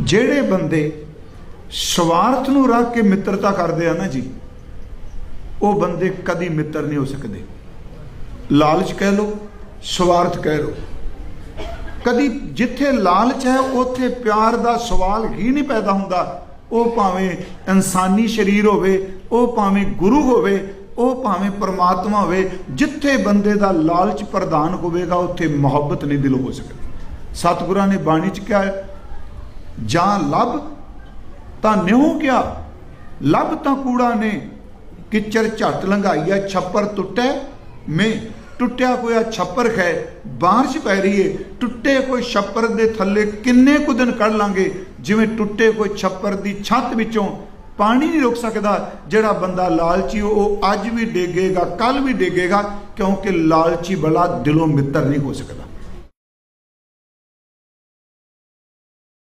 ਜਿਹੜੇ ਬੰਦੇ ਸਵਾਰਥ ਨੂੰ ਰੱਖ ਕੇ ਮਿੱਤਰਤਾ ਕਰਦੇ ਆ ਨਾ ਜੀ, ਉਹ ਬੰਦੇ ਕਦੀ ਮਿੱਤਰ ਨਹੀਂ ਹੋ ਸਕਦੇ। ਲਾਲਚ ਕਹਿ ਲੋ ਸਵਾਰਥ ਕਹਿ ਲੋ ਕਦੀ ਜਿੱਥੇ ਲਾਲਚ ਹੈ, ਉੱਥੇ ਪਿਆਰ ਦਾ ਸਵਾਲ ਹੀ ਨਹੀਂ ਪੈਦਾ ਹੁੰਦਾ। ਉਹ ਭਾਵੇਂ ਇਨਸਾਨੀ ਸਰੀਰ ਹੋਵੇ, ਉਹ ਭਾਵੇਂ ਗੁਰੂ ਹੋਵੇ, ਉਹ ਭਾਵੇਂ ਪਰਮਾਤਮਾ ਹੋਵੇ, ਜਿੱਥੇ ਬੰਦੇ ਦਾ ਲਾਲਚ ਪ੍ਰਧਾਨ ਹੋਵੇਗਾ, ਉੱਥੇ ਮੁਹੱਬਤ ਨਹੀਂ ਦਿਲ ਹੋ ਸਕਦੀ। ਸਤਿਗੁਰਾਂ ਨੇ ਬਾਣੀ ਚ ਕਿਹਾ ਜਾਂ ਲੱਭ ਤਾਂ ਨਿਉ ਕਿਆ? ਲੱਭ ਤਾਂ ਕੂੜਾ ਨੇ, ਕਿਚਰ ਝੱਟ ਲੰਘਾਈ ਹੈ ਛੱਪਰ ਟੁੱਟੇ, ਮੈਂ ਟੁੱਟਿਆ ਹੋਇਆ ਛੱਪਰ ਖੈ ਬਾਰਿਸ਼ ਪੈ ਰਹੀ ਏ, ਟੁੱਟੇ ਕੋਈ ਛੱਪਰ ਦੇ ਥੱਲੇ ਕਿੰਨੇ ਕੁ ਦਿਨ ਕੱਢ ਲਾਂਗੇ, ਜਿਵੇਂ ਟੁੱਟੇ ਕੋਈ ਛੱਪਰ ਦੀ ਛੱਤ ਵਿੱਚੋਂ ਪਾਣੀ ਨਹੀਂ ਰੁਕ ਸਕਦਾ, ਜਿਹੜਾ ਬੰਦਾ ਲਾਲਚੀ ਉਹ ਅੱਜ ਵੀ ਡੇਗੇਗਾ ਕੱਲ ਵੀ ਡੇਗੇਗਾ, ਕਿਉਂਕਿ ਲਾਲਚੀ ਬਲਾ ਦਿਲੋਂ ਮਿੱਤਰ ਨਹੀਂ ਹੋ ਸਕਦਾ।